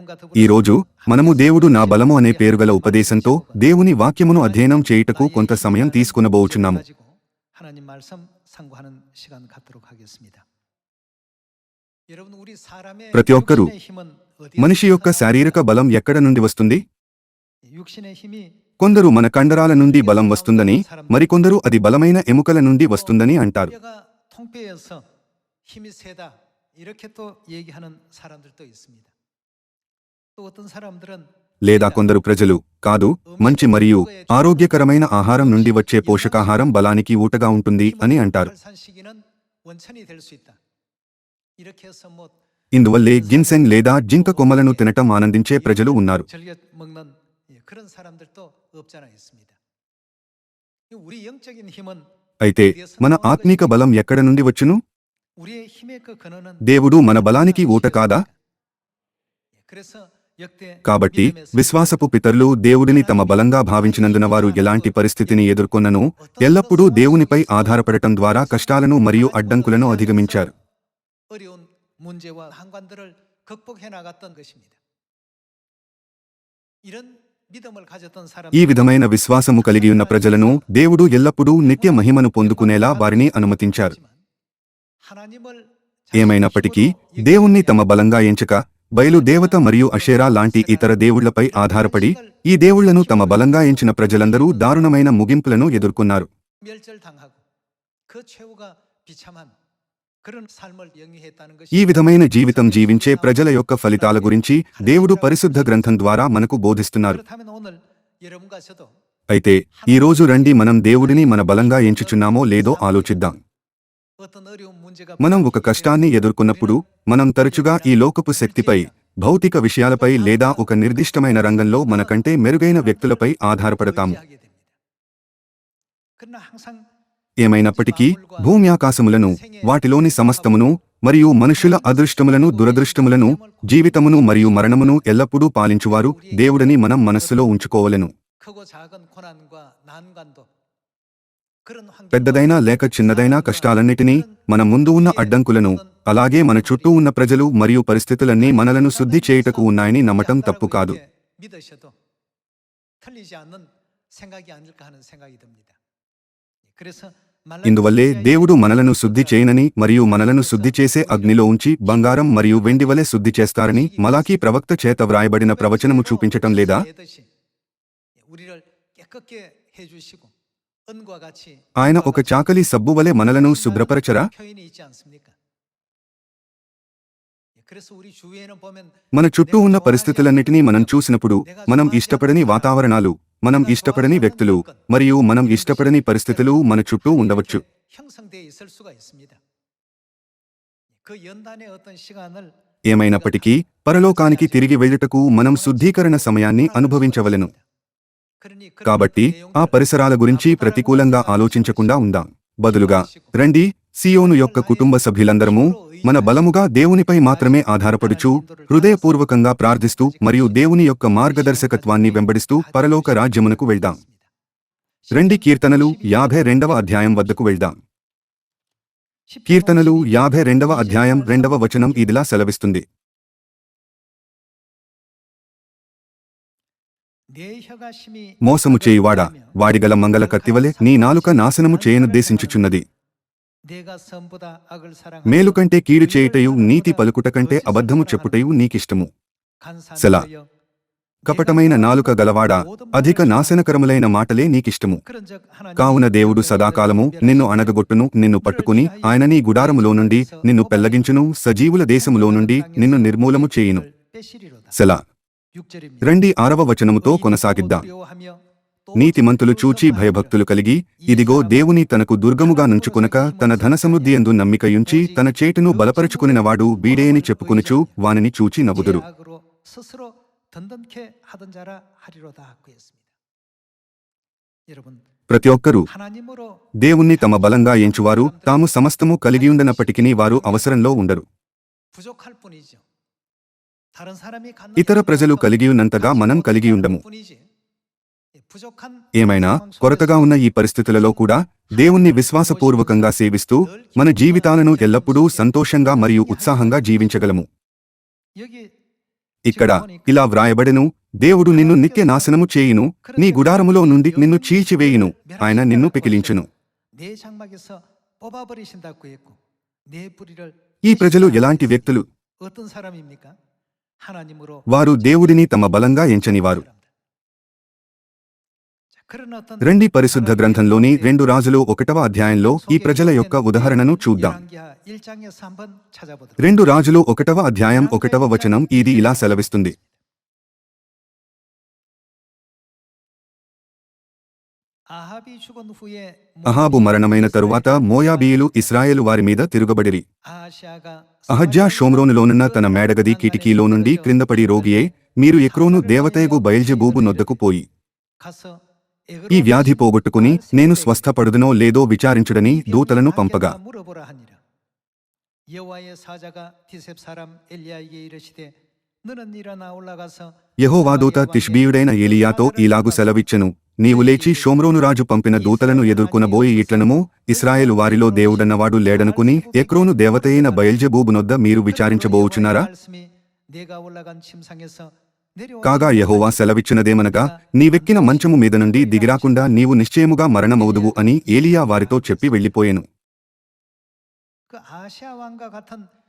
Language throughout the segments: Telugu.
오늘 여러분과 ఈ 더불어 రోజు మనము దేవుడు నా బలము అనే పేరుగల ఉపదేశంతో దేవుని వాక్యమును అధ్యయనం చేయుటకు కొంత సమయం తీసుకునబోచున్నాము 가지고 하나님 말씀 상고하는 시간 갖도록 하겠습니다. 여러분 우리 사람의 ప్రతి ఒక్కరూ 육신의 힘은 어디에서 మనిషి యొక్క 나타나는가? శారీరక బలం ఎక్కడ నుండి వస్తుంది 육신의 힘이 కొందరు మన కండరాల నుండి బలం వస్తుందని మరికొందరు అది బలమైన ఎముకల నుండి వస్తుందని అంటారు 뼈가 통뼈여서 힘이 세다 이렇게 또 얘기하는 사람들도 있습니다. లేదా కొందరు ప్రజలు కాదు మంచి మరియు ఆరోగ్యకరమైన ఆహారం నుండి వచ్చే పోషకాహారం బలానికి ఊటగా ఉంటుంది అని అంటారు. ఇందువల్లే గిన్సెన్ లేదా జింక కొమ్మలను తినటం ఆనందించే ప్రజలు ఉన్నారు. అయితే మన ఆత్మీక బలం ఎక్కడ నుండి వచ్చును? దేవుడు మన బలానికి ఊట కాదా? కాబట్టి విశ్వాసపు పితరులు దేవుడిని తమ బలంగా భావించినందున వారు ఎలాంటి పరిస్థితిని ఎదుర్కొన్నను? ఎల్లప్పుడూ దేవునిపై ఆధారపడటం ద్వారా కష్టాలను మరియు అడ్డంకులను అధిగమించారు. ఈ విధమైన విశ్వాసము కలిగి ఉన్న ప్రజలను దేవుడు ఎల్లప్పుడూ నిత్య మహిమను పొందుకునేలా వారిని అనుమతించారు. ఏమైనప్పటికీ దేవుణ్ణి తమ బలంగా ఎంచక బయలుదేవత మరియు అషేరా లాంటి ఇతర దేవుళ్ళపై ఆధారపడి ఈ దేవుళ్ళను తమ బలంగా ఎంచిన ప్రజలందరూ దారుణమైన ముగింపులను ఎదుర్కొన్నారు. ఈ విధమైన జీవితం జీవించే ప్రజల యొక్క ఫలితాల గురించి దేవుడు పరిశుద్ధ గ్రంథం ద్వారా మనకు బోధిస్తున్నారు. అయితే ఈరోజు రండి మనం దేవుడిని మన బలంగా ఎంచుచున్నామో లేదో ఆలోచిద్దాం. మనం ఒక కష్టాన్ని ఎదుర్కొన్నప్పుడు మనం తరచుగా ఈ లోకపు శక్తిపై భౌతిక విషయాలపై లేదా ఒక నిర్దిష్టమైన రంగంలో మనకంటే మెరుగైన వ్యక్తులపై ఆధారపడతాము. ఏమైనప్పటికీ భూమి ఆకాశములను వాటిలోని సమస్తమును మరియు మనుషుల అదృష్టములను దురదృష్టములను జీవితమును మరియు మరణమును ఎల్లప్పుడూ పాలించువారు దేవుడని మనం మనస్సులో ఉంచుకోవలను. పెద్దదైనా లేక చిన్నదైనా కష్టాలన్నిటినీ మన ముందు ఉన్న అడ్డంకులను అలాగే మన చుట్టూ ఉన్న ప్రజలు మరియు పరిస్థితులన్నీ మనలను శుద్ధి చేయుటకు ఉన్నాయని నమ్మటం తప్పు కాదు. ఇందువల్లే దేవుడు మనలను శుద్ధి చేయనని మరియు మనలను శుద్ధి చేసే అగ్నిలో ఉంచి బంగారం మరియు వెండి వలె శుద్ధి చేస్తారని మలాకీ ప్రవక్త చేత వ్రాయబడిన ప్రవచనము చూపించటం లేదా? ఆయన ఒక చాకలి సబ్బు వలె మనలను శుభ్రపరచరా? మన చుట్టూ ఉన్న పరిస్థితులన్నిటినీ మనం చూసినప్పుడు మనం ఇష్టపడని వాతావరణాలు మనం ఇష్టపడని వ్యక్తులు మరియు మనం ఇష్టపడని పరిస్థితులు మన చుట్టూ ఉండవచ్చు. ఏమైనప్పటికీ పరలోకానికి తిరిగి వెళ్ళుటకు మనం శుద్ధీకరణ సమయాన్ని అనుభవించవలను. కాబట్టి ఆ పరిసరాల గురించి ప్రతికూలంగా ఆలోచించకుండా ఉందాం. బదులుగా రండి సియోను యొక్క కుటుంబ సభ్యులందరము మన బలముగా దేవునిపై మాత్రమే ఆధారపడుచు హృదయపూర్వకంగా ప్రార్థిస్తూ మరియు దేవుని యొక్క మార్గదర్శకత్వాన్ని వెంబడిస్తూ పరలోక రాజ్యమునకు వెళ్దాం. రండి కీర్తనలు యాభై రెండవ అధ్యాయం వద్దకు వెళ్దాం. కీర్తనలు యాభై రెండవ అధ్యాయం రెండవ వచనం ఇదిలా సెలవిస్తుంది. మోసము చేయువాడా వాడిగల మంగళ కత్తివలే నీ నాలుక నాశనము చేయనుద్దేశించుచున్నది మేలుకంటే కీడు చేయుటయు నీతి పలుకుట కంటే అబద్ధము చెప్పుటయు నీకిష్టము సెలా కపటమైన నాలుక గలవాడా అధిక నాశనకరములైన మాటలే నీకిష్టము కావున దేవుడు సదాకాలము నిన్ను అణగగొట్టును నిన్ను పట్టుకుని ఆయన నీ గుడారములో నుండి నిన్ను పెల్లగించును సజీవుల దేశములో నుండి నిన్ను నిర్మూలము చేయును సెలా రండి ఆరవ వచనముతో కొనసాగిద్దాం. నీతిమంతులు చూచి భయభక్తులు కలిగి ఇదిగో దేవుని తనకు దుర్గముగా నుంచుకునక తన ధన సమృద్ధి ఎందు నమ్మికయుంచి తన చేటును బలపరుచుకునినవాడు బీడేని చెప్పుకునుచు వానిని చూచి నవ్వుదురు. ప్రతి ఒక్కరూ దేవుణ్ణి తమ బలంగా ఎంచువారు తాము సమస్తము కలిగియుండనప్పటికీ వారు అవసరంలో ఉండరు. ఇతర ప్రజలు కలిగి ఉన్నంతగా మనం కలిగి ఉండము. ఏమైనా కొరతగా ఉన్న ఈ పరిస్థితులలో కూడా దేవుణ్ణి విశ్వాసపూర్వకంగా సేవిస్తూ మన జీవితాలను ఎల్లప్పుడూ సంతోషంగా మరియు ఉత్సాహంగా జీవించగలము. ఇక్కడ ఇలా వ్రాయబడెను దేవుడు నిన్ను నిత్య నాశనము చేయును నీ గుడారములో నుండి నిన్ను చీల్చివేయును ఆయన నిన్ను పికిలించును. ఈ ప్రజలు ఎలాంటి వ్యక్తులు? వారు దేవుడిని తమ బలంగా ఎంచనివారు. రెండి పరిశుద్ధ గ్రంథంలోని రెండు రాజులు ఒకటవ అధ్యాయంలో ఈ ప్రజల యొక్క ఉదాహరణను చూద్దాం. రెండు రాజులు ఒకటవ అధ్యాయం ఒకటవ వచనం ఇది ఇలా సెలవిస్తుంది. అహాబు మరణమైన తరువాత మోయాబీయులు ఇస్రాయేలు వారి మీద తిరుగబడిరి. అహజ్జా షోమ్రోనులోనున్న తన మేడగది కిటికీలో నుండి క్రిందపడి రోగియే మీరు ఎక్రోను దేవతయగు బయల్జబూబు నొద్దకు పోయి. ఈ వ్యాధి పోగొట్టుకుని నేను స్వస్థపడుదనో లేదో విచారించుడని దూతలను పంపగా. యహోవాదూత తిష్బీయుడైన ఏలియాతో ఇలాగు సెలవిచ్చను. నీవు లేచి షోమ్రోనురాజు పంపిన దూతలను ఎదుర్కొనబోయి ఇట్లనము ఇస్రాయేల్ వారిలో దేవుడన్నవాడు లేడనుకుని ఎక్రోను దేవతయైన బయల్జబూబునొద్ద మీరు విచారించబోచున్నారా? కాగా యహోవా సెలవిచ్చినదేమనగా నీవెక్కిన మంచము మీద నుండి దిగిరాకుండా నీవు నిశ్చయముగా మరణమవుదువు అని ఏలియా వారితో చెప్పి వెళ్ళిపోయాను.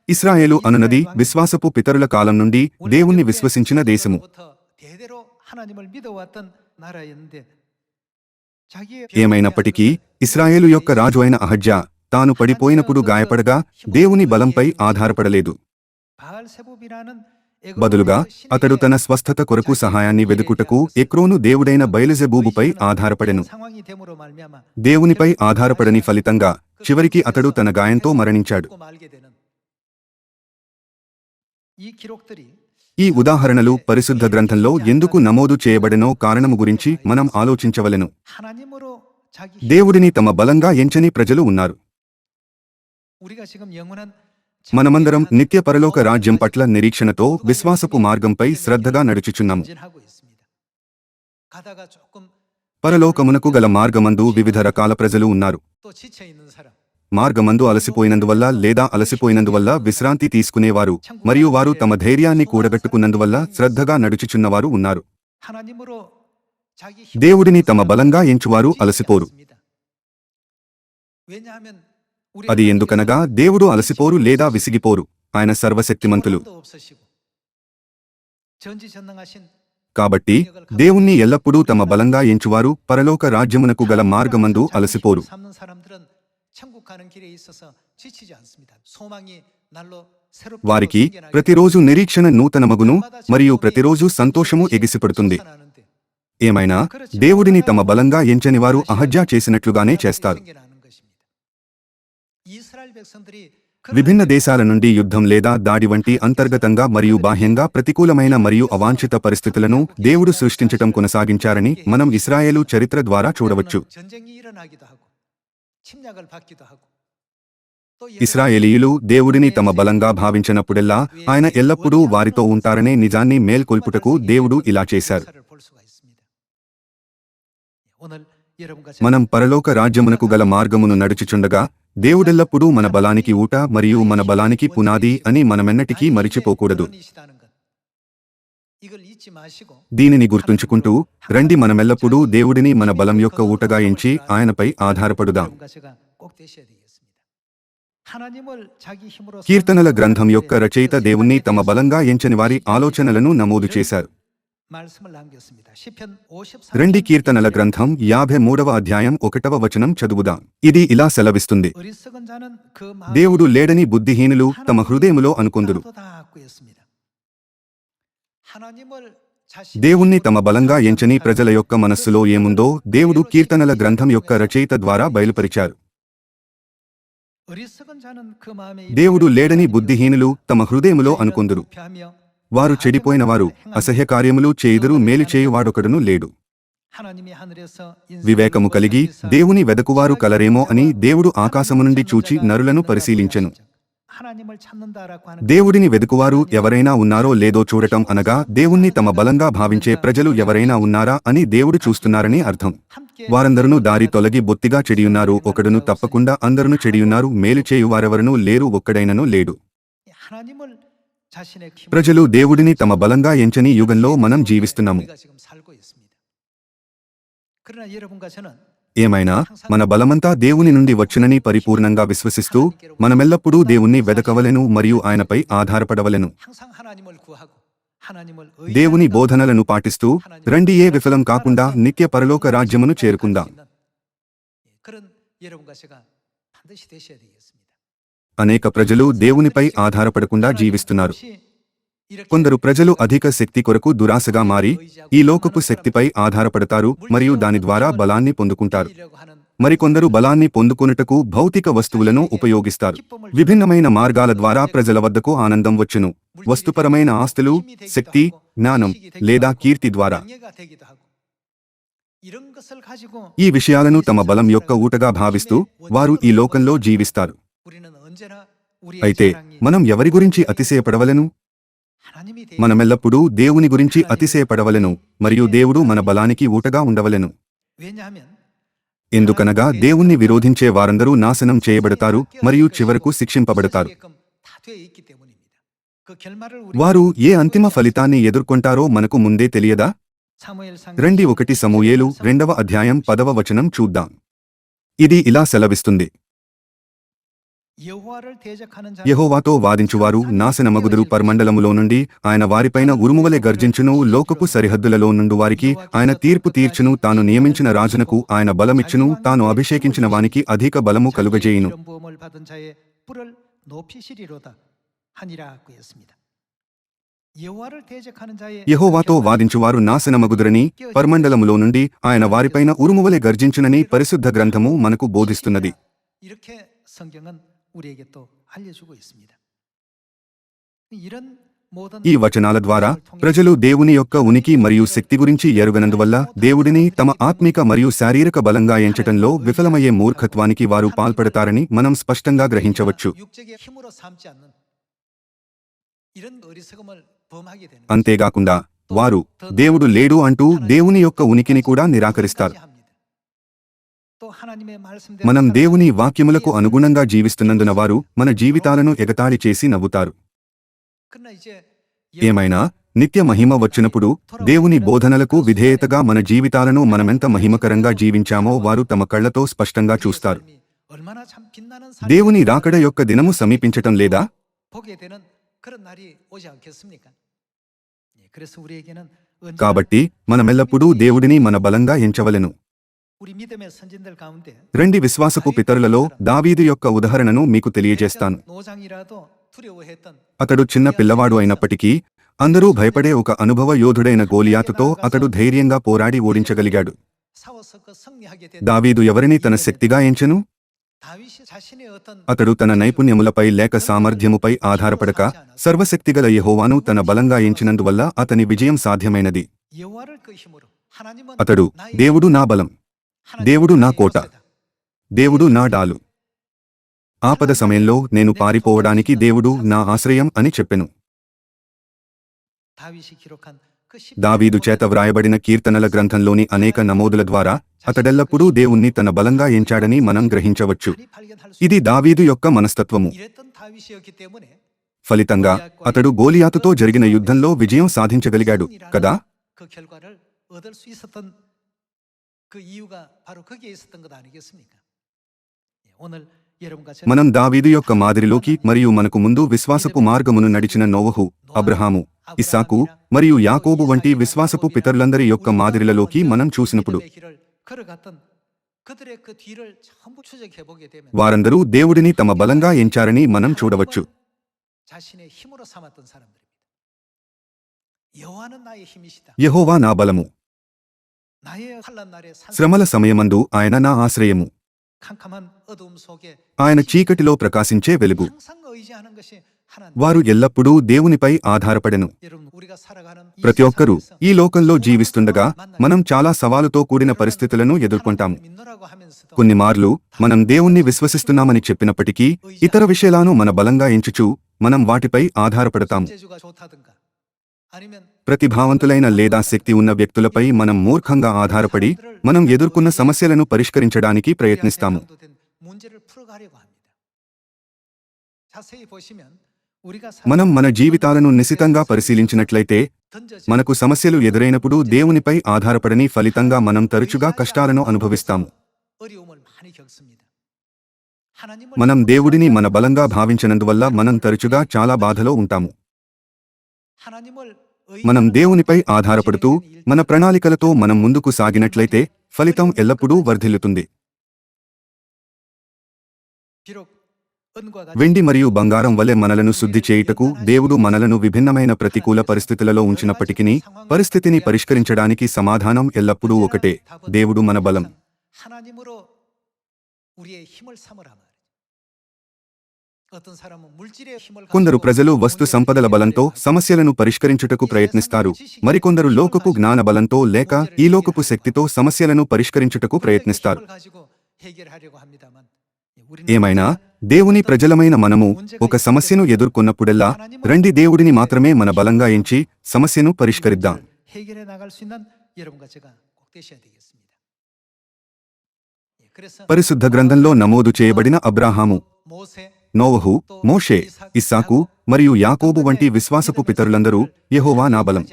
ఇస్రాయేలు అనునది విశ్వాసపు పితరుల కాలం నుండి దేవుణ్ణి విశ్వసించిన దేశము. ఏమైనప్పటికీ ఇస్రాయేలు యొక్క రాజు అయిన అహజ్జ తాను పడిపోయినప్పుడు గాయపడగా దేవుని బలంపై ఆధారపడలేదు బదులుగా అతడు తన స్వస్థత కొరకు సహాయాన్ని వెదుకుటకు ఎక్రోను దేవుడైన బయలుజెబూబుపై ఆధారపడెను దేవునిపై ఆధారపడని ఫలితంగా చివరికి అతడు తన గాయంతో మరణించాడు ఈ ఉదాహరణలు పరిశుద్ధ గ్రంథంలో ఎందుకు నమోదు చేయబడినో కారణము గురించి మనం ఆలోచించవలెను. దేవుడిని తమ బలంగా ఎంచని ప్రజలు ఉన్నారు. మనమందరం నిత్య పరలోక రాజ్యం పట్ల నిరీక్షణతో విశ్వాసపు మార్గంపై శ్రద్ధగా నడుచుచున్నాము. పరలోకమునకు గల మార్గమందు వివిధ రకాల ప్రజలు ఉన్నారు. మార్గమందు అలసిపోయినందువల్ల లేదా అలసిపోయినందువల్ల విశ్రాంతి తీసుకునేవారు మరియు వారు తమ ధైర్యాన్ని కూడగట్టుకున్నందువల్ల శ్రద్ధగా నడుచుచున్నవారు ఉన్నారు. దేవుడిని తమ బలంగా ఎంచువారు అలసిపోరు. అది ఎందుకనగా దేవుడు అలసిపోరు లేదా విసిగిపోరు ఆయన సర్వశక్తిమంతులు. కాబట్టి దేవుణ్ణి ఎల్లప్పుడూ తమ బలంగా ఎంచువారు పరలోక రాజ్యమునకు గల మార్గమందు అలసిపోరు. 천국 가는 길에 있어서 지치지 않습니다. 소망이 날로 새롭게 వారికి 생겨나게 ప్రతిరోజు నిరీక్షణ నూతనమగును మరియు ప్రతిరోజు సంతోషము ఎగిసిపడుతుంది 솟아나는데 ఏమైనా దేవుడిని తమ బలంగా ఎంచని వారు అహజ్యా చేసినట్లుగానే చేస్తారు 생겨나는 것입니다. 이스라엘 백성들이 విభిన్న దేశాల నుండి యుద్ధం లేదా దాడి వంటి అంతర్గతంగా మరియు బాహ్యంగా ప్రతికూలమైన మరియు అవాంఛిత పరిస్థితులను దేవుడు సృష్టించటం కొనసాగించారని మనం ఇస్రాయేలు చరిత్ర ద్వారా చూడవచ్చు ఇస్రాయేలీయులు దేవుడిని తమ బలంగా భావించినప్పుడెల్లా ఆయన ఎల్లప్పుడూ వారితో ఉంటారనే నిజాన్ని మేల్కొల్పుటకు దేవుడు ఇలా చేశారు. మనం పరలోక రాజ్యమునకు గల మార్గమును నడుచుచుండగా దేవుడెల్లప్పుడూ మన బలానికి ఊట మరియు మన బలానికి పునాది అని మనమెన్నటికీ మరిచిపోకూడదు. దీనిని గుర్తుంచుకుంటూ రండి మనమెల్లప్పుడూ దేవుడిని మన బలం యొక్క ఊటగా ఎంచి ఆయనపై ఆధారపడుదాం. కీర్తనల గ్రంథం యొక్క రచయిత దేవుణ్ణి తమ బలంగా ఎంచని వారి ఆలోచనలను నమోదు చేశారు. రెండి కీర్తనల గ్రంథం యాభై మూడవ అధ్యాయం ఒకటవ వచనం చదువుదాం. ఇది ఇలా సెలవిస్తుంది. దేవుడు లేడని బుద్ధిహీనులు తమ హృదయములో అనుకుందురు. దేవుణ్ణి తమ బలంగా ఎంచని ప్రజల యొక్క మనస్సులో ఏముందో దేవుడు కీర్తనల గ్రంథం యొక్క రచయిత ద్వారా బయలుపరిచారు. దేవుడు లేడని బుద్ధిహీనులు తమ హృదయములో అనుకుందురు. వారు చెడిపోయినవారు అసహ్య కార్యములు చేయుదురు మేలు చేయువాడొకడును లేడు. వివేకము కలిగి దేవుని వెదకువారు కలరేమో అని దేవుడు ఆకాశము నుండి చూచి నరులను పరిశీలించెను. దేవుడిని వెదుకువారు ఎవరైనా ఉన్నారో లేదో చూడటం అనగా దేవుణ్ణి తమ బలంగా భావించే ప్రజలు ఎవరైనా ఉన్నారా అని దేవుడు చూస్తున్నారని అర్థం. వారందరూ దారి తొలగి బొత్తిగా చెడియున్నారు. ఒకడును తప్పకుండా అందరును చెడియున్నారు. మేలు చేయు వారెవరనూ లేరు. ఒక్కడైనను లేడు. ప్రజలు దేవుడిని తమ బలంగా ఎంచని యుగంలో మనం జీవిస్తున్నాము. ఏమైనా? మన బలమంతా దేవుని నుండి వచ్చునని పరిపూర్ణంగా విశ్వసిస్తూ మనమెల్లప్పుడూ దేవుణ్ణి వెదకవలెను మరియు ఆయనపై ఆధారపడవలెను. దేవుని బోధనలను పాటిస్తూ రండి ఏ విఫలం కాకుండా నిత్య పరలోక రాజ్యమును చేరుకుందాం. అనేక ప్రజలు దేవునిపై ఆధారపడకుండా జీవిస్తున్నారు. కొందరు ప్రజలు అధిక శక్తి కొరకు దురాశగా మారి ఈ లోకపు శక్తిపై ఆధారపడతారు మరియు దాని ద్వారా బలాన్ని పొందుకుంటారు. మరికొందరు బలాన్ని పొందుకొనుటకు భౌతిక వస్తువులను ఉపయోగిస్తారు. విభిన్నమైన మార్గాల ద్వారా ప్రజల వద్దకు ఆనందం వచ్చును. వస్తుపరమైన ఆస్తులు శక్తి జ్ఞానం లేదా కీర్తి ద్వారా. ఈ విషయాలను తమ బలం యొక్క ఊటగా భావిస్తూ వారు ఈ లోకంలో జీవిస్తారు. అయితే మనం ఎవరి గురించి అతిశయపడవలను? మనమెల్లప్పుడూ దేవుని గురించి అతిశయపడవలెను మరియు దేవుడు మన బలానికి ఊటగా ఉండవలెను. ఎందుకనగా దేవుణ్ణి విరోధించే వారందరూ నాశనం చేయబడతారు మరియు చివరకు శిక్షింపబడతారు. వారు ఏ అంతిమ ఫలితాన్ని ఎదుర్కొంటారో మనకు ముందే తెలియదా? రెండి ఒకటి సమూయేలు రెండవ అధ్యాయం పదవ వచనం చూద్దాం. ఇది ఇలా సెలవిస్తుంది. యహోవాతో వాదించువారు నాశనమగుదురు పర్మండలములో నుండి ఆయన వారిపైన ఉరుమువలే గర్జించును లోకపు సరిహద్దులలో నుండి వారికి ఆయన తీర్పు తీర్చును తాను నియమించిన రాజునకు ఆయన బలమిచ్చును తాను అభిషేకించిన వానికి అధిక బలము కలుగజేయును. యహోవాతో వాదించువారు నాశనమగుదురని పర్మండలములో నుండి ఆయన వారిపైన ఉరుమువలే గర్జించునని పరిశుద్ధ గ్రంథము మనకు బోధిస్తున్నది. 성경은 우리에게 또 알려주고 있습니다. 이런 모든 ఈ వచనాల ద్వారా ప్రజలు దేవుని యొక్క ఉనికి మరియు శక్తి గురించి ఎరుగనందువల్ల దేవుడిని తమ ఆత్మిక మరియు శారీరక బలంగా ఎంచటంలో విఫలమయ్యే మూర్ఖత్వానికి వారు పాల్పడతారని మనం స్పష్టంగా గ్రహించవచ్చు 육적의 힘으로 삼지 않는 이런 어리석음을 범하게 되는 అంతేగాకుండా వారు దేవుడు లేడు అంటూ దేవుని యొక్క ఉనికిని కూడా నిరాకరిస్తారు మనం దేవుని వాక్యములకు అనుగుణంగా జీవిస్తున్నందున వారు మన జీవితాలను ఎగతాళి చేసి నవ్వుతారు. ఏమైనా నిత్య మహిమ వచ్చినప్పుడు దేవుని బోధనలకు విధేయతగా మన జీవితాలను మనమెంత మహిమకరంగా జీవించామో వారు తమ కళ్ళతో స్పష్టంగా చూస్తారు. దేవుని రాకడ యొక్క దినము సమీపించటం లేదా? కాబట్టి మనమెల్లప్పుడూ దేవుడిని మన బలంగా ఎంచవలెను. రెండు విశ్వాసపు పితరులలో దావీదు యొక్క ఉదాహరణను మీకు తెలియజేస్తాను. అతడు చిన్న పిల్లవాడు అయినప్పటికీ అందరూ భయపడే ఒక అనుభవ యోధుడైన గోలియాతుతో అతడు ధైర్యంగా పోరాడి ఓడించగలిగాడు. దావీదు ఎవరిని తన శక్తిగా ఎంచెను? అతడు తన నైపుణ్యములపై లేక సామర్థ్యముపై ఆధారపడక సర్వశక్తిగల యహోవాను తన బలంగా ఎంచినందువల్ల అతని విజయం సాధ్యమైనది. అతడు దేవుడు నా బలం దేవుడు నా కోట దేవుడు నా డాలు ఆపద సమయంలో నేను పారిపోవడానికి దేవుడు నా ఆశ్రయం అని చెప్పెను దావీదు చేత వ్రాయబడిన కీర్తనల గ్రంథంలోని అనేక నమోదుల ద్వారా అతడెల్లప్పుడూ దేవుణ్ణి తన బలంగా ఎంచాడని మనం గ్రహించవచ్చు ఇది దావీదు యొక్క మనస్తత్వము ఫలితంగా అతడు గోలియాతుతో జరిగిన యుద్ధంలో విజయం సాధించగలిగాడు కదా మనం దావీదు యొక్క మాదిరిలోకి మరియు మనకు ముందు విశ్వాసపు మార్గమును నడిచిన నోవహు అబ్రహాము ఇసాకు మరియు యాకోబు వంటి విశ్వాసపు పితరులందరి యొక్క మాదిరిలలోకి మనం చూసినప్పుడు వారందరూ దేవుడిని తమ బలంగా ఎంచారని మనం చూడవచ్చు యహోవా నా బలము శ్రమల సమయమందు ఆయన నా ఆశ్రయము. ఆయన చీకటిలో ప్రకాశించే వెలుగు. వారు ఎల్లప్పుడూ దేవునిపై ఆధారపడెను. ప్రతి ఒక్కరూ ఈ లోకంలో జీవిస్తుండగా మనం చాలా సవాలుతో కూడిన పరిస్థితులను ఎదుర్కొంటాము. కొన్ని మార్లు మనం దేవుణ్ణి విశ్వసిస్తున్నామని చెప్పినప్పటికీ ఇతర విషయాలను మన బలంగా ఎంచుచూ మనం వాటిపై ఆధారపడతాము. ప్రతిభావంతులైన లేదా శక్తి ఉన్న వ్యక్తులపై మనం మూర్ఖంగా ఆధారపడి మనం ఎదుర్కొన్న సమస్యలను పరిష్కరించడానికి ప్రయత్నిస్తాము. మనం మన జీవితాలను నిశితంగా పరిశీలించినట్లయితే మనకు సమస్యలు ఎదురైనప్పుడు దేవునిపై ఆధారపడని ఫలితంగా మనం తరచుగా కష్టాలను అనుభవిస్తాము. మనం దేవుడిని మన బలంగా భావించినందువల్ల మనం తరచుగా చాలా బాధలో ఉంటాము. మనం దేవునిపై ఆధారపడుతూ మన ప్రణాళికలతో మనం ముందుకు సాగినట్లయితే ఫలితం ఎల్లప్పుడూ వర్ధిల్లుతుంది. వెండి మరియు బంగారం వలె మనలను శుద్ధి చేయుటకు దేవుడు మనలను విభిన్నమైన ప్రతికూల పరిస్థితులలో ఉంచినప్పటికీ పరిస్థితిని పరిష్కరించడానికి సమాధానం ఎల్లప్పుడూ ఒకటే దేవుడు మన బలం. కొందరు ప్రజలు వస్తు సంపదల బలంతో సమస్యలను పరిష్కరించుటకు ప్రయత్నిస్తారు. మరికొందరు లోకపు జ్ఞాన బలంతో లేక ఈ లోకపు శక్తితో సమస్యలను పరిష్కరించుటకు ప్రయత్నిస్తారు. ఏమైనా? దేవుని ప్రజలమైన మనము ఒక సమస్యను ఎదుర్కొన్నప్పుడల్లా రండి దేవుడిని మాత్రమే మన బలంగా ఎంచి సమస్యను పరిష్కరిద్దాం. పరిశుద్ధ గ్రంథంలో నమోదు చేయబడిన అబ్రాహాము. నోవహు మోషే ఇస్సాకు మరియు యాకోబు వంటి విశ్వాసపు పితరులందరూ యహోవా నా బలం.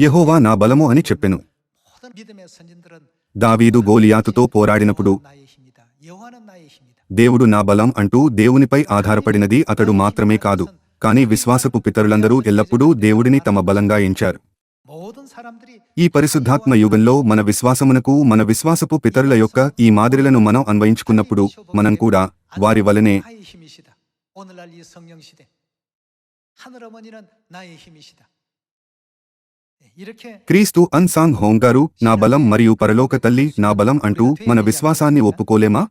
యహోవా నా బలము అని చెప్పెను. దావీదు గోలియాతుతో పోరాడినప్పుడు దేవుడు నా బలం అంటూ దేవునిపై ఆధారపడినది అతడు మాత్రమే కాదు కానీ విశ్వాసపు పితరులందరూ ఎల్లప్పుడూ దేవుడిని తమ బలంగా ఎంచారు. ఈ పరిశుద్ధాత్మ యుగంలో మన విశ్వాసమునకు మన విశ్వాసపు పితరుల యొక్క ఈ మాదిరిలను మనం అన్వయించుకున్నప్పుడు మనం కూడా వారి వలనే క్రీస్తు అన్సాంగ్ హోంగారు నా బలం మరియు పరలోక తల్లి నా బలం అంటూ మన విశ్వాసాన్ని ఒప్పుకోలేమా?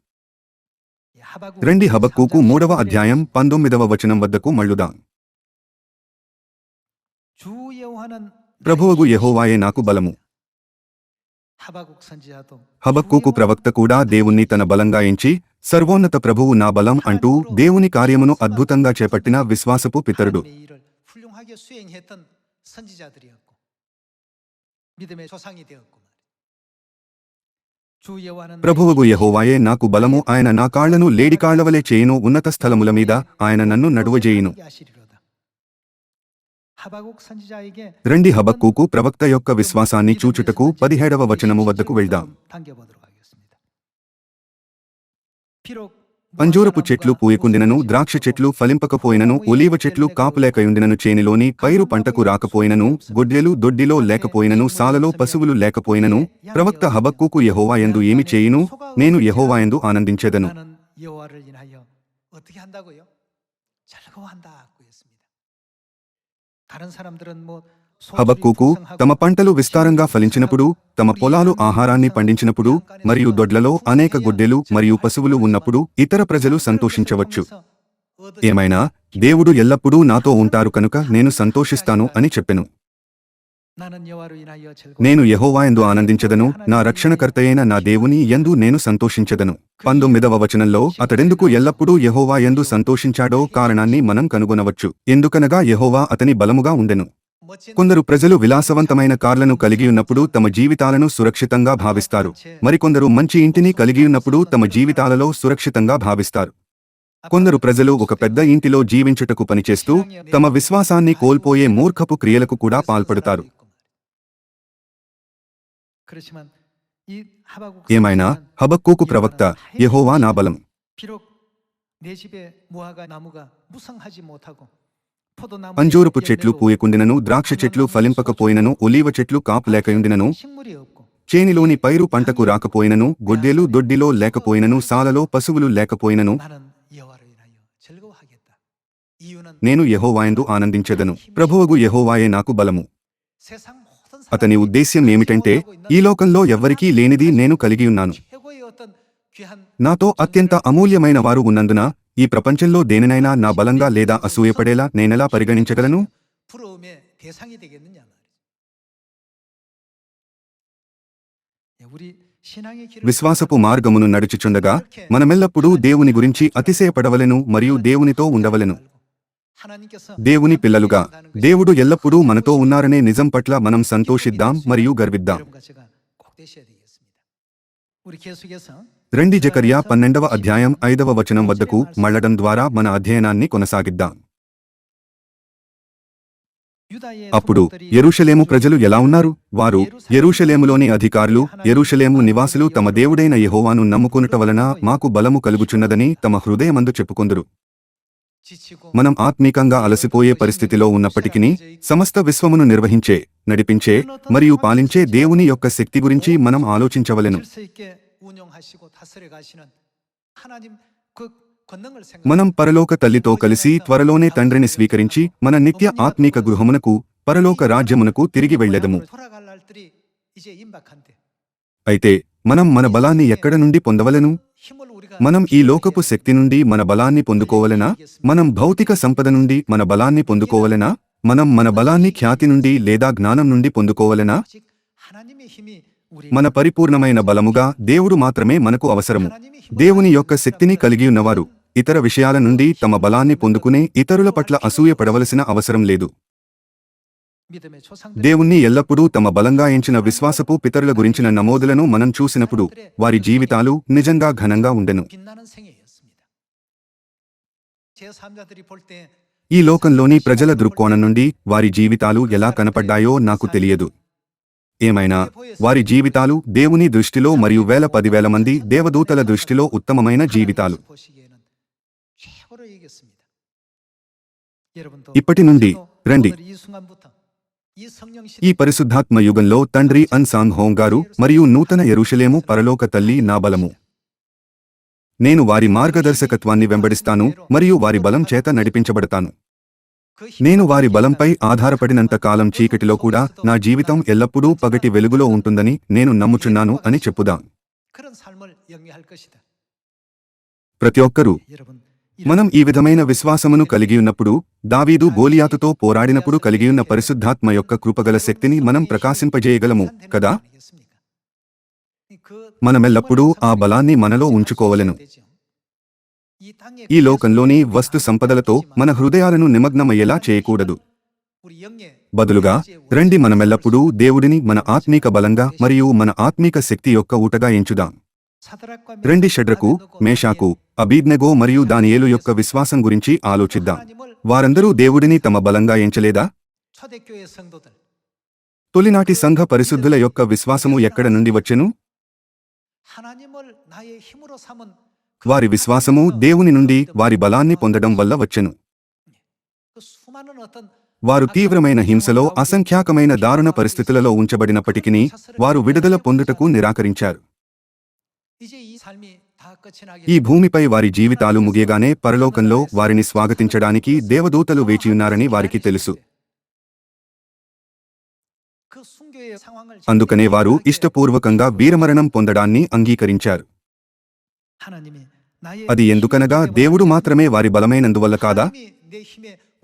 రెండి హబక్కుకు మూడవ అధ్యాయం పంతొమ్మిదవ వచనం వద్దకు మళ్ళుదాం. ప్రభువుగు యహోవాయే నాకు బలము. హబక్కుకు ప్రవక్త కూడా దేవుణ్ణి తన బలంగా ఎంచి సర్వోన్నత ప్రభువు నా బలం అంటూ దేవుని కార్యమును అద్భుతంగా చేపట్టిన విశ్వాసపు పితరుడు. ప్రభువుగు యహోవాయే నాకు బలము ఆయన నా కాళ్ళను లేడికాళ్ళవలే చేయును ఉన్నత స్థలముల మీద ఆయన నన్ను నడువజేయును. రండి హబక్కుకు ప్రవక్త యొక్క విశ్వాసాన్ని చూచుటకు పదిహేడవ వచనము వద్దకు వెళ్దాం పంజూరపు చెట్లు పూయకుండినను ద్రాక్ష చెట్లు ఫలింపకపోయినను ఒలీవ చెట్లు కాపులేకయుండినను చేనిలోని పైరు పంటకు రాకపోయినను గొడ్డెలు దొడ్డిలో లేకపోయినను సాలలో పశువులు లేకపోయినను ప్రవక్త హబక్కుకు యహోవాయందు ఏమి చేయును నేను యహోవాయందు ఆనందించేదను హబక్కూకు తమ పంటలు విస్తారంగా ఫలించినప్పుడు తమ పొలాలు ఆహారాన్ని పండించినప్పుడు మరియు దొడ్లలో అనేక గొడ్డెలు మరియు పశువులు ఉన్నప్పుడు ఇతర ప్రజలు సంతోషించవచ్చు. ఏమైనా? దేవుడు ఎల్లప్పుడూ నాతో ఉంటారు కనుక నేను సంతోషిస్తాను అని చెప్పెను. నేను యహోవా ఎందు ఆనందించదను. నా రక్షణకర్తయైన నా దేవుని ఎందు నేను సంతోషించదను. పంతొమ్మిదవ వచనంలో అతడెందుకు ఎల్లప్పుడూ యహోవా ఎందు సంతోషించాడో కారణాన్ని మనం కనుగొనవచ్చు. ఎందుకనగా యహోవా అతని బలముగా ఉండెను. కొందరు ప్రజలు విలాసవంతమైన కార్లను కలిగియున్నప్పుడు తమ జీవితాలను సురక్షితంగా భావిస్తారు. మరికొందరు మంచి ఇంటిని కలిగియున్నప్పుడు తమ జీవితాలలో సురక్షితంగా భావిస్తారు. కొందరు ప్రజలు ఒక పెద్ద ఇంటిలో జీవించుటకు పనిచేస్తూ తమ విశ్వాసాన్ని కోల్పోయే మూర్ఖపు క్రియలకు కూడా పాల్పడతారు. ఏమైనా హబక్కు ప్రవక్త యహోవా నా బలం అంజూరుపు చెట్లు పూయకుండినను ద్రాక్ష చెట్లు ఫలింపకపోయినను ఒలీవ చెట్లు కాపు లేకయుండినను చేనిలోని పైరు పంటకు రాకపోయినను గొడ్డెలు దొడ్డిలో లేకపోయినను సాలలో పశువులు లేకపోయినను నేను యహోవాయందు ఆనందించదను ప్రభువగు యహోవాయే నాకు బలము అతని ఉద్దేశ్యం ఏమిటంటే ఈ లోకంలో ఎవ్వరికీ లేనిది నేను కలిగి ఉన్నాను. నాతో అత్యంత అమూల్యమైన వారు ఉన్నందున ఈ ప్రపంచంలో దేనినైనా నా బలంగా లేదా అసూయపడేలా నేనెలా పరిగణించగలను? విశ్వాసపు మార్గమును నడుచుచుండగా మనమెల్లప్పుడూ దేవుని గురించి అతిశయపడవలను మరియు దేవునితో ఉండవలెను. దేవుని పిల్లలుగా దేవుడు ఎల్లప్పుడూ మనతో ఉన్నారనే నిజం పట్ల మనం సంతోషిద్దాం మరియు గర్విద్దాం. రెండి జకర్యా పన్నెండవ అధ్యాయం ఐదవ వచనం వద్దకు మళ్ళడం ద్వారా మన అధ్యయనాన్ని కొనసాగిద్దాం. అప్పుడు ఎరుషలేము ప్రజలు ఎలా ఉన్నారు? వారు ఎరుషలేములోని అధికారులు ఎరుషలేము నివాసులు తమ దేవుడైన యహోవాను నమ్ముకునుట వలన మాకు బలము కలుగుచున్నదని తమ హృదయమందు చెప్పుకొందురు. మనం ఆత్మీకంగా అలసిపోయే పరిస్థితిలో ఉన్నప్పటికీ సమస్త విశ్వమును నిర్వహించే నడిపించే మరియు పాలించే దేవుని యొక్క శక్తి గురించి మనం ఆలోచించవలెను. మనం పరలోక తల్లితో కలిసి త్వరలోనే తండ్రిని స్వీకరించి మన నిత్య ఆత్మీక గృహమునకు పరలోక రాజ్యమునకు తిరిగి వెళ్ళెదము. అయితే మనం మన బలాన్ని ఎక్కడ నుండి పొందవలను? మనం ఈ లోకపు శక్తి నుండి మన బలాన్ని పొందుకోవలెనా? మనం భౌతిక సంపద నుండి మన బలాన్ని పొందుకోవలెనా? మనం మన బలాన్ని ఖ్యాతి నుండి లేదా జ్ఞానం నుండి పొందుకోవలెనా? మన పరిపూర్ణమైన బలముగా దేవుడు మాత్రమే మనకు అవసరము. దేవుని యొక్క శక్తిని కలిగి ఉన్నవారు ఇతర విషయాల నుండి తమ బలాన్ని పొందుకునే ఇతరుల పట్ల అసూయ పడవలసిన అవసరం లేదు. దేవుణ్ణి ఎల్లప్పుడూ తమ బలంగా ఎంచిన విశ్వాసపు పితరుల గురించిన నమోదులను మనం చూసినప్పుడు వారి జీవితాలు నిజంగా ఘనంగా ఉండెను ఈ లోకంలోని ప్రజల దృక్కోణం నుండి వారి జీవితాలు ఎలా కనపడ్డాయో నాకు తెలియదు ఏమైనా వారి జీవితాలు దేవుని దృష్టిలో మరియు వేల పదివేల మంది దేవదూతల దృష్టిలో ఉత్తమమైన జీవితాలు ఇప్పటి నుండి రండి ఈ పరిశుద్ధాత్మ యుగంలో తండ్రి అన్ సాంగ్ హోంగ్ గారు మరియు నూతన ఎరుషలేము పరలోక తల్లి నా బలము. నేను వారి మార్గదర్శకత్వాన్ని వెంబడిస్తాను మరియు వారి బలం చేత నడిపించబడతాను. నేను వారి బలంపై ఆధారపడినంత కాలం చీకటిలో కూడా నా జీవితం ఎల్లప్పుడూ పగటి వెలుగులో ఉంటుందని నేను నమ్ముచున్నాను అని చెప్పుదాం. ప్రతి ఒక్కరూ మనం ఈ విధమైన విశ్వాసమును కలిగి ఉన్నప్పుడు దావీదు గోలియాతుతో పోరాడినప్పుడు కలిగియున్న పరిశుద్ధాత్మ యొక్క కృపగల శక్తిని మనం ప్రకాశింపజేయగలము కదా? మనమెల్లప్పుడూ ఆ బలాన్ని మనలో ఉంచుకోవలెను. ఈ లోకంలోని వస్తు సంపదలతో మన హృదయాలను నిమగ్నమయ్యేలా చేయకూడదు. బదులుగా రండి మనమెల్లప్పుడూ దేవుడిని మన ఆత్మీక బలంగా మరియు మన ఆత్మీక శక్తి యొక్క ఊటగా ఎంచుదాం. రెండి షడ్రకు మేషాకు అబీబ్నెగో మరియు దానియేలు యొక్క విశ్వాసం గురించి ఆలోచిద్దాం. వారందరూ దేవుడిని తమ బలంగా ఎంచలేదా? తొలినాటి సంఘ పరిశుద్ధుల యొక్క విశ్వాసము ఎక్కడ నుండి వచ్చెను? వారి విశ్వాసము దేవుని నుండి వారి బలాన్ని పొందడం వల్ల వచ్చెను. వారు తీవ్రమైన హింసలో అసంఖ్యాకమైన దారుణ పరిస్థితులలో ఉంచబడినప్పటికీ వారు విడుదల పొందుటకు నిరాకరించారు. ఈ భూమిపై వారి జీవితాలు ముగియగానే పరలోకంలో వారిని స్వాగతించడానికి దేవదూతలు వేచియున్నారని వారికి తెలుసు. అందుకనే వారు ఇష్టపూర్వకంగా వీరమరణం పొందడాన్ని అంగీకరించారు. అది ఎందుకనగా దేవుడు మాత్రమే వారి బలమైనందువల్ల కాదా?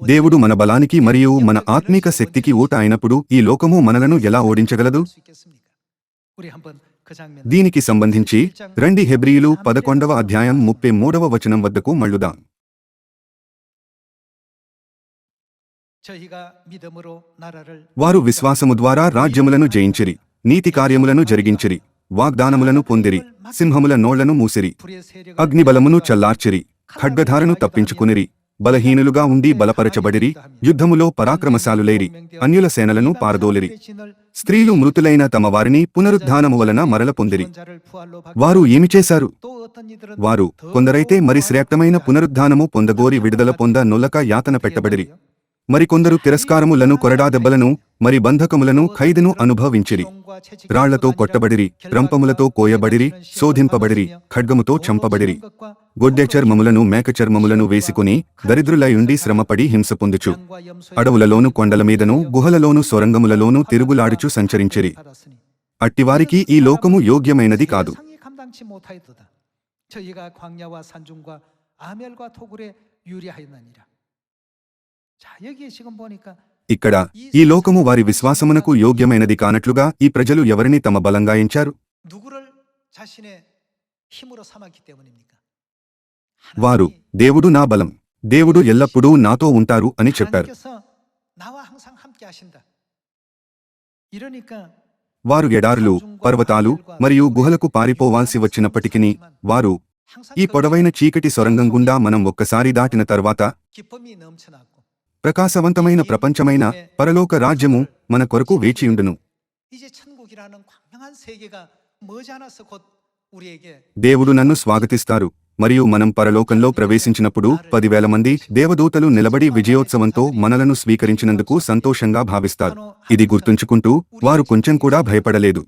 దేవుడు మన బలానికి మరియు మన ఆత్మీక శక్తికి ఊట అయినప్పుడు ఈ లోకము మనలను ఎలా ఓడించగలదు? దీనికి సంబంధించి రండి హెబ్రియులు పదకొండవ అధ్యాయం ముప్పై మూడవ వచనం వద్దకు మళ్ళుదాం. వారు విశ్వాసము ద్వారా రాజ్యములను జయించిరి నీతి కార్యములను జరిగించిరి వాగ్దానములను పొందిరి సింహముల నోళ్ళను మూసిరి అగ్నిబలమును చల్లార్చిరి ఖడ్గధారను తప్పించుకునిరి బలహీనులుగా ఉండి బలపరచబడిరి యుద్ధములో పరాక్రమశాలులేరి అన్యుల సేనలను పారదోలిరి. స్త్రీలు మృతులైన తమ వారిని పునరుద్ధానము వలన మరల పొందిరి. వారు ఏమి చేశారు? వారు కొందరైతే మరి శ్రేష్టమైన పునరుద్ధానము పొందగోరి విడుదల పొంద నొల్లక యాతన పెట్టబడిరి. మరికొందరు తిరస్కారములను కొరడాదెబ్బలను మరి బంధకములను ఖైదును అనుభవించిరి రాళ్లతో కొట్టబడిరి రంపములతో కోయబడిరి శోధింపబడిరి ఖడ్గముతో చంపబడిరి గొడ్డె చర్మములను మేక చర్మములను వేసుకుని దరిద్రులయుండి శ్రమపడి హింస పొందుచు అడవులలోను కొండల మీదను గుహలలోను సొరంగములలోను తిరుగులాడుచు సంచరించిరి అట్టివారికి ఈ లోకము యోగ్యమైనది కాదు 상이 감당치 못하였도다. 저희가 광야와 산중과 아멜과 토굴에 유리하였느니라. 자 여기에 지금 보니까 ఇక్కడ ఈ లోకము వారి విశ్వాసమునకు యోగ్యమైనది కానట్లుగా ఈ ప్రజలు ఎవరిని తమ బలంగా ఎంచారు? వారు దేవుడు నా బలం దేవుడు ఎల్లప్పుడూ నాతో ఉంటారు అని చెప్పారు. వారు ఎడారులు పర్వతాలు మరియు గుహలకు పారిపోవాల్సి వచ్చినప్పటికీ వారు ఈ పొడవైన చీకటి సొరంగం గుండా మనం ఒక్కసారి దాటిన తర్వాత ప్రకాశవంతమైన ప్రపంచమైన పరలోక రాజ్యము మన కొరకు వేచియుండును దేవుడు నన్ను స్వాగతిస్తారు. మరియు మనం పరలోకంలో ప్రవేశించినప్పుడు పదివేల మంది దేవదూతలు నిలబడి విజయోత్సవంతో మనలను స్వీకరించినందుకు సంతోషంగా భావిస్తారు. ఇది గుర్తుంచుకుంటూ వారు కొంచెం కూడా భయపడలేదు.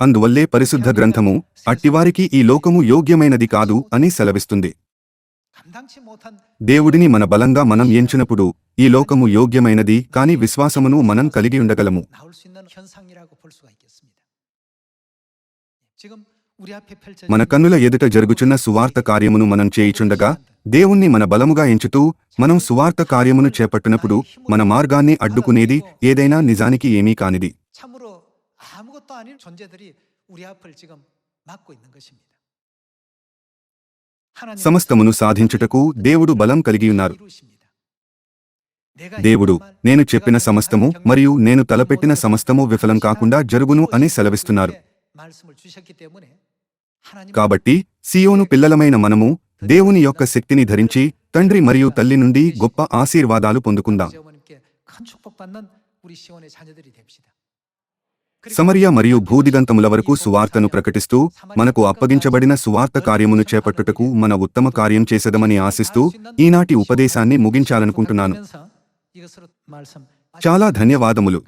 అందువల్లే పరిశుద్ధ గ్రంథము అట్టివారికి ఈ లోకము యోగ్యమైనది కాదు అని సెలవిస్తుంది. దేవుడిని మన బలంగా మనం ఎంచినప్పుడు ఈ లోకము యోగ్యమైనది కాని విశ్వాసమును మనం కలిగి ఉండగలము. మన కన్నుల ఎదుట జరుగుచున్న సువార్త కార్యమును మనం చేయిచుండగా దేవుణ్ణి మన బలముగా ఎంచుతూ మనం సువార్త కార్యమును చేపట్టినప్పుడు మన మార్గాన్ని అడ్డుకునేది ఏదైనా నిజానికి ఏమీ కానిది. 것도 아닌 존재들이 우리 앞을 지금 막고 있는 것입니다. 하나님은 సమస్తమును సాధించుటకు దేవుడు బలం కలిగి ఉన్నారు 이루십니다. 내가 దేవుడు 했던 말, నేను 내가 చెప్పిన 경험한 సమస్తము 경험, మరియు నేను తలపెట్టిన 모든 సమస్తము విఫలం కాకుండా జరుగును అని సెలవిస్తున్నారు 우리에게 말씀을 주셨기 때문에 하나님은 కాబట్టి సియోను పిల్లలమైన మనము దేవుని యొక్క శక్తిని ధరించి తండ్రి మరియు తల్లి నుండి గొప్ప ఆశీర్వాదాలు పొందుకుందాం సమరియా మరియు భూదిగంతముల వరకు సువార్తను ప్రకటిస్తూ మనకు అప్పగించబడిన సువార్త కార్యమును చేపట్టుటకు మన ఉత్తమ కార్యం చేసేదమని ఆశిస్తూ ఈనాటి ఉపదేశాన్ని ముగించాలనుకుంటున్నాను. చాలా ధన్యవాదములు.